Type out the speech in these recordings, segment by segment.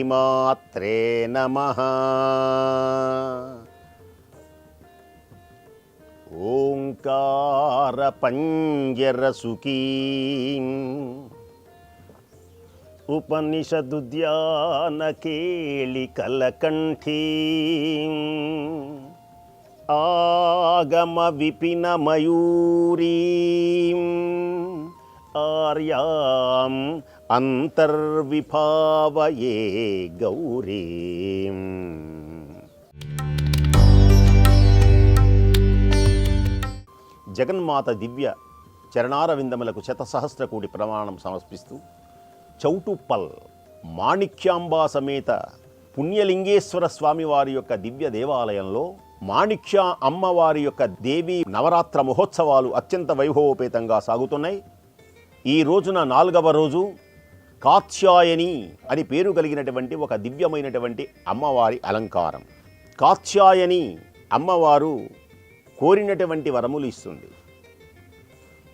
శ్రీమాత్రే నమ. ఓంకార పంజరసుకీ ఉపనిషదుద్యాన కేళి కలకంఠీ ఆగమ విపిన మయూరీ ఆర్యాం అంతర్విభావయే గౌరీ. జగన్మాత దివ్య చరణారవిందములకు శతసహస్ర కోటి ప్రమాణం సమర్పిస్తూ చౌటుప్పల్ మాణిక్యాంబా సమేత పుణ్యలింగేశ్వర స్వామివారి యొక్క దివ్య దేవాలయంలో మాణిక్య అమ్మవారి యొక్క దేవి నవరాత్ర మహోత్సవాలు అత్యంత వైభవోపేతంగా సాగుతున్నాయి. ఈ రోజున నాలుగవ రోజు కాత్యాయని అని పేరు కలిగినటువంటి ఒక దివ్యమైనటువంటి అమ్మవారి అలంకారం. కాత్యాయని అమ్మవారు కోరినటువంటి వరములు ఇస్తుంది.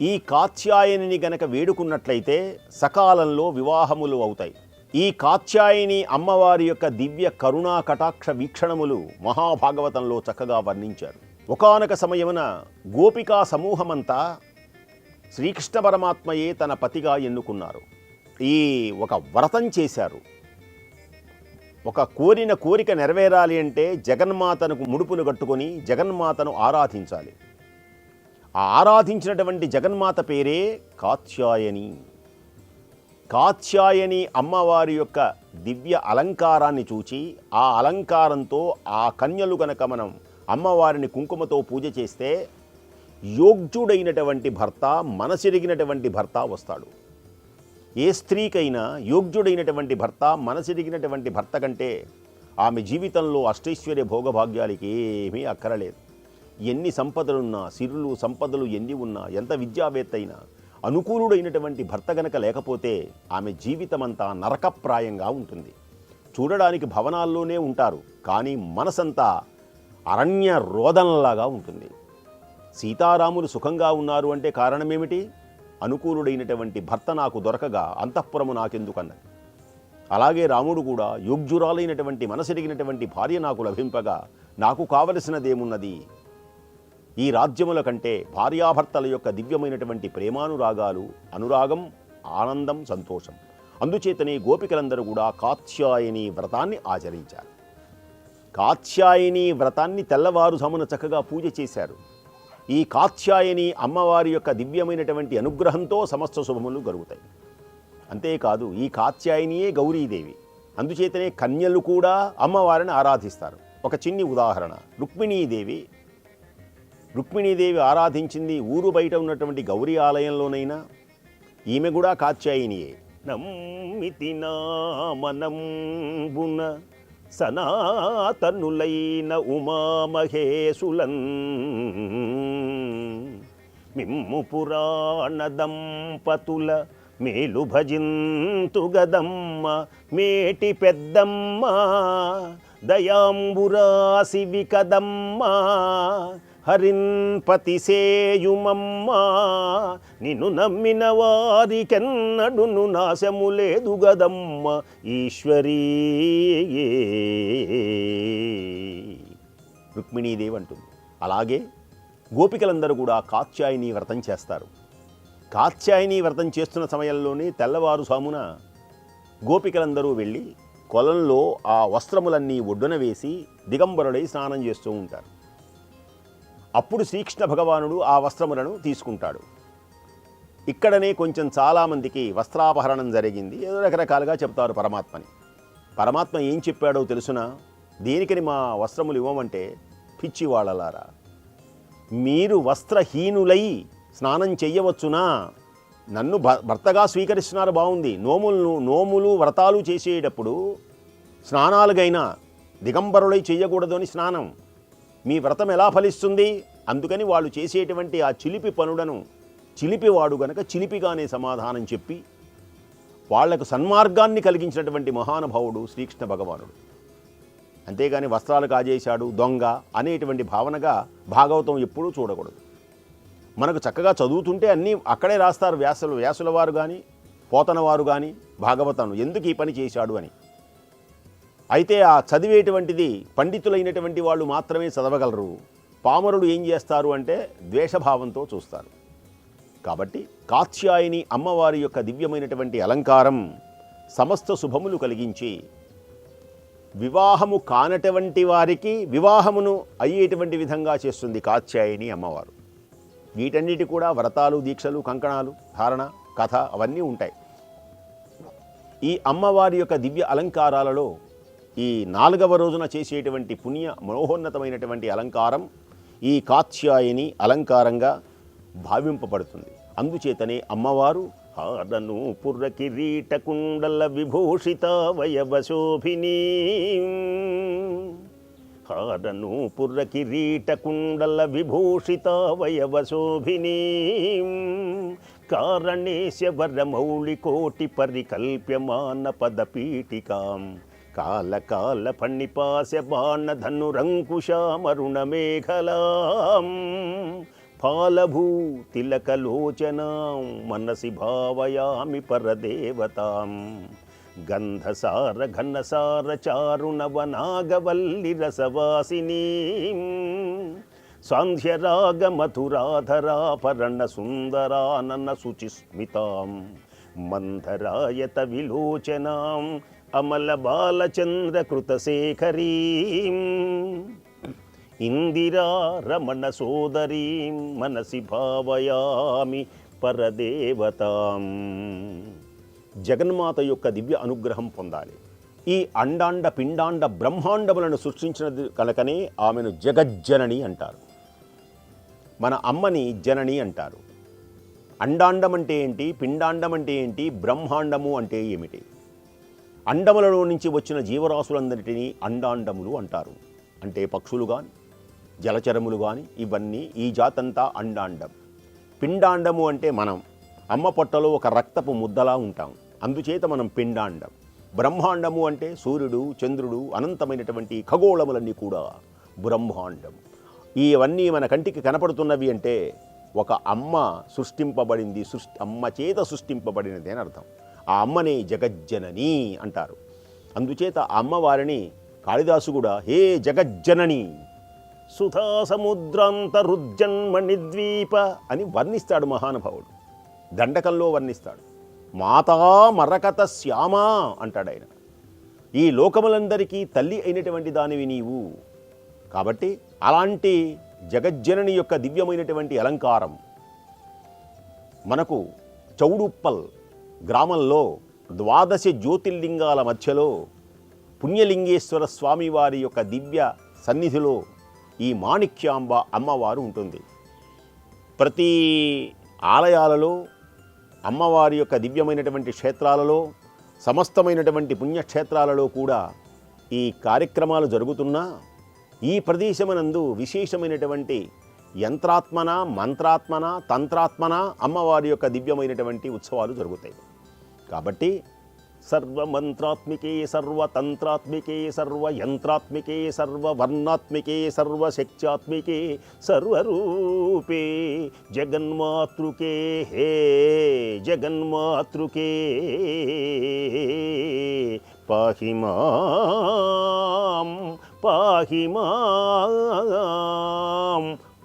ఈ కాత్యాయనిని గనక వేడుకున్నట్లయితే సకాలంలో వివాహములు అవుతాయి. ఈ కాత్యాయని అమ్మవారి యొక్క దివ్య కరుణా కటాక్ష వీక్షణములు మహాభాగవతంలో చక్కగా వర్ణించారు. ఒకనొక సమయమున గోపికా సమూహమంతా శ్రీకృష్ణ పరమాత్మయే తన పతిగా ఎన్నుకున్నారు. ఈ ఒక వ్రతం చేశారు. ఒక కోరిన కోరిక నెరవేరాలి అంటే జగన్మాతను ముడుపును కట్టుకొని జగన్మాతను ఆరాధించాలి. ఆ ఆరాధించినటువంటి జగన్మాత పేరే కాత్యాయని. కాత్యాయని అమ్మవారి యొక్క దివ్య అలంకారాన్ని చూచి ఆ అలంకారంతో ఆ కన్యలు గనక మనం అమ్మవారిని కుంకుమతో పూజ చేస్తే యోగ్యుడైనటువంటి భర్త మనసిరిగినటువంటి భర్త వస్తాడు. ఏ స్త్రీకైనా యోగ్యుడైనటువంటి భర్త మనసిరిగినటువంటి భర్త కంటే ఆమె జీవితంలో అష్టైశ్వర్య భోగభాగ్యాలకి ఏమీ అక్కరలేదు. ఎన్ని సంపదలున్నా సిరులు సంపదలు ఎన్ని ఉన్నా ఎంత విద్యావేత్త అయినా అనుకూలుడైనటువంటి భర్త గనక లేకపోతే ఆమె జీవితమంతా నరకప్రాయంగా ఉంటుంది. చూడడానికి భవనాల్లోనే ఉంటారు కానీ మనసంతా అరణ్య రోదనలాగా ఉంటుంది. సీతారాములు సుఖంగా ఉన్నారు అంటే కారణమేమిటి? అనుకూలుడైనటువంటి భర్త నాకు దొరకగా అంతఃపురము నాకెందుకన్నది? అలాగే రాముడు కూడా యోగ్యురాలైనటువంటి మనసెరిగినటువంటి భార్య నాకు లభింపగా నాకు కావలసినదేమున్నది? ఈ రాజ్యముల కంటే భార్యాభర్తల యొక్క దివ్యమైనటువంటి ప్రేమానురాగాలు అనురాగం ఆనందం సంతోషం. అందుచేతనే గోపికలందరూ కూడా కాత్యాయని వ్రతాన్ని ఆచరించారు. కాత్యాయని వ్రతాన్ని తెల్లవారుజామున చక్కగా పూజ చేశారు. ఈ కాత్యాయని అమ్మవారి యొక్క దివ్యమైనటువంటి అనుగ్రహంతో సమస్త శుభములు కలుగుతాయి అంతేకాదు ఈ కాత్యాయనియే గౌరీదేవి. అందుచేతనే కన్యలు కూడా అమ్మవారిని ఆరాధిస్తారు. ఒక చిన్ని ఉదాహరణ. రుక్మిణీదేవి. రుక్మిణీదేవి ఆరాధించింది ఊరు బయట ఉన్నటువంటి గౌరీ ఆలయంలోనైనా ఈమె కూడా కాత్యాయినియే. నమ్మితి నామనంబున సనాతనులైన ఉమామహేశులన్. మిమ్ము పురాణ దంపతుల మేలు భజింతుగదమ్మ మేటి పెద్దమ్మ దయాంబురాసి వికదమ్మ హరిన్పతిసేయుమమ్మా నిన్ను నమ్మిన వారికెన్నడును నాశము లేదు గదమ్మ ఈశ్వరీ రుక్మిణీదేవి అంటుంది అలాగే గోపికలందరూ కూడా కాత్యాయని వ్రతం చేస్తారు. కాత్యాయని వ్రతం చేస్తున్న సమయంలోనే తెల్లవారుసామున గోపికలందరూ వెళ్ళి కొలంలో ఆ వస్త్రములన్నీ ఒడ్డున వేసి దిగంబరుడై స్నానం చేస్తూ ఉంటారు. అప్పుడు శ్రీకృష్ణ భగవానుడు ఆ వస్త్రములను తీసుకుంటాడు. ఇక్కడనే కొంచెం చాలామందికి వస్త్రాపహరణం జరిగింది. ఏదో రకరకాలుగా చెప్తారు పరమాత్మని. పరమాత్మ ఏం చెప్పాడో తెలుసునా? దేనికని మా వస్త్రములు ఇవ్వమంటే పిచ్చి వాళ్ళలారా మీరు వస్త్రహీనులై స్నానం చెయ్యవచ్చునా? నన్ను భ- భర్తగా స్వీకరిస్తున్నారు బాగుంది నోములను నోములు వ్రతాలు చేసేటప్పుడు స్నానాలుగైనా దిగంబరులై చేయకూడదు అని స్నానం. మీ వ్రతం ఎలా ఫలిస్తుంది? అందుకని వాళ్ళు చేసేటువంటి ఆ చిలిపి పనులను చిలిపివాడు గనక చిలిపిగానే సమాధానం చెప్పి వాళ్ళకు సన్మార్గాన్ని కలిగించినటువంటి మహానుభావుడు శ్రీకృష్ణ భగవానుడు. అంతేగాని వస్త్రాలు కాజేశాడు దొంగ అనేటువంటి భావనగా భాగవతం ఎప్పుడూ చూడకూడదు. మనకు చక్కగా చదువుతుంటే అన్నీ అక్కడే రాస్తారు వ్యాసులు వ్యాసుల వారు కానీ పోతన వారు కానీ భాగవతను ఎందుకు ఈ పని చేశాడు అని? అయితే ఆ చదివేటువంటిది పండితులైనటువంటి వాళ్ళు మాత్రమే చదవగలరు. పామరులు ఏం చేస్తారు అంటే ద్వేషభావంతో చూస్తారు. కాబట్టి కాత్యాయని అమ్మవారి యొక్క దివ్యమైనటువంటి అలంకారం సమస్త శుభములు కలిగించి వివాహము కానటువంటి వారికి వివాహమును అయ్యేటువంటి విధంగా చేస్తుంది కాత్యాయని అమ్మవారు. వీటన్నిటి కూడా వ్రతాలు దీక్షలు కంకణాలు ధారణ కథ అవన్నీ ఉంటాయి. ఈ అమ్మవారి యొక్క దివ్య అలంకారాలలో ఈ నాలుగవ రోజున చేసేటువంటి పుణ్య మనోహోన్నతమైనటువంటి అలంకారం ఈ కాత్యాయని అలంకారంగా భావింపబడుతుంది. అందుచేతనే అమ్మవారు హారను పుర్ర కిరీట కుండల విభూషిత వయవశోభిని హారను పుర్ర కిరీట కుండల విభూషిత వయవశోభిని కారణేశ మౌళికోటి పరికల్ప్యమాన పదపీఠికాం కాలకాల ఫణిపాశ బాణ ధనురంకుశామరుణ మేఘలాం ఫాలభూ తిలకలోచనాం మనసి భావయామి పరదేవతాం. గంధసార ఘనసార చారుణవనాగవల్లి రసవాసినీ. సాంధ్యరాగ మధురాధరాపరణ సుందరానన శుచిస్మితాం. మంధరాయత విలోచనాం. అమల బాలచంద్ర కృతశేఖరీం. ఇందిరా రమణ సోదరీం మనసి భావయామి పరదేవతాం. జగన్మాత యొక్క దివ్య అనుగ్రహం పొందాలి. ఈ అండాండ పిండాండ బ్రహ్మాండములను సృష్టించినది కనుకనే ఆమెను జగజ్జనని అంటారు. మన అమ్మని జనని అంటారు. అండాండం అంటే ఏంటి? పిండాండం అంటే ఏంటి? బ్రహ్మాండము అంటే ఏమిటి? అండములలో నుంచి వచ్చిన జీవరాశులందరినీ అండాండములు అంటారు. అంటే పక్షులు కానీ జలచరములు కానీ ఇవన్నీ ఈ జాతంతా అండాండం. పిండాండము అంటే మనం అమ్మ పొట్టలో ఒక రక్తపు ముద్దలా ఉంటాం. అందుచేత మనం పిండాండం. బ్రహ్మాండము అంటే సూర్యుడు చంద్రుడు అనంతమైనటువంటి ఖగోళములన్నీ కూడా బ్రహ్మాండం. ఇవన్నీ మన కంటికి కనపడుతున్నవి అంటే ఒక అమ్మ సృష్టింపబడింది సృష్టి అమ్మ చేత సృష్టింపబడినది అని అర్థం. ఆ అమ్మని జగజ్జనని అంటారు. అందుచేత ఆ అమ్మవారిని కాళిదాసు కూడా హే జగజ్జనని సుధా సముద్రాంతరుజ్జన్మణి ద్వీప అని వర్ణిస్తాడు మహానుభావుడు. దండకంలో వర్ణిస్తాడు. మాతా మరకత శ్యామా అంటాడు ఆయన. ఈ లోకములందరికీ తల్లి అయినటువంటి దానివి నీవు. కాబట్టి అలాంటి జగజ్జనని యొక్క దివ్యమైనటువంటి అలంకారం. మనకు చౌడుప్పల్ గ్రామంలో ద్వాదశ జ్యోతిర్లింగాల మధ్యలో పుణ్యలింగేశ్వర స్వామి వారి యొక్క దివ్య సన్నిధిలో ఈ మాణిక్యాంబ అమ్మవారు ఉంటుంది. ప్రతి ఆలయాలలో అమ్మవారి యొక్క దివ్యమైనటువంటి క్షేత్రాలలో సమస్తమైనటువంటి పుణ్యక్షేత్రాలలో కూడా ఈ కార్యక్రమాలు జరుగుతున్నా ఈ ప్రదేశమనందు విశేషమైనటువంటి యంత్రాత్మన మంత్రాత్మన తంత్రాత్మన అమ్మవారి యొక్క దివ్యమైనటువంటి ఉత్సవాలు జరుగుతాయి. కాబట్టి సర్వమంత్రాత్మికే సర్వతంత్రాత్మికే సర్వయంత్రాత్మికే సర్వవర్ణాత్మికే సర్వశక్త్యాత్మికే సర్వరూపే జగన్మాతృకే హే జగన్మాతృకే పాహి మాం పాహి మాం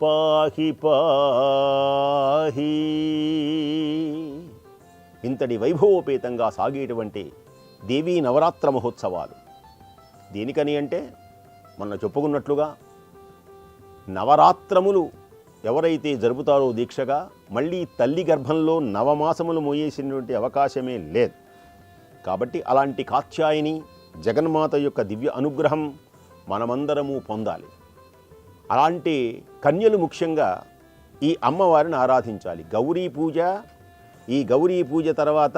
పాహి పాహి ఇంతటి వైభవోపేతంగా సాగేటువంటి దేవీ నవరాత్ర మహోత్సవాలు. దేనికని అంటే మొన్న చెప్పుకున్నట్లుగా నవరాత్రములు ఎవరైతే జరుపుతారో దీక్షగా మళ్ళీ తల్లి గర్భంలో నవమాసములు మోయేసినటువంటి అవకాశమే లేదు. కాబట్టి అలాంటి కాత్యాయని జగన్మాత యొక్క దివ్య అనుగ్రహం మనమందరము పొందాలి. అలాంటి కన్యలు ముఖ్యంగా ఈ అమ్మవారిని ఆరాధించాలి. గౌరీ పూజ ఈ గౌరీ పూజ తర్వాత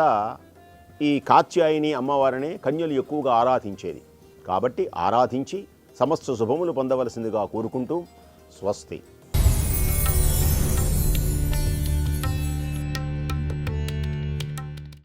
ఈ కాత్యాయని అమ్మవారిని కన్యలు ఎక్కువగా ఆరాధించేది. కాబట్టి ఆరాధించి సమస్త శుభములు పొందవలసిందిగా కోరుకుంటూ స్వస్తి.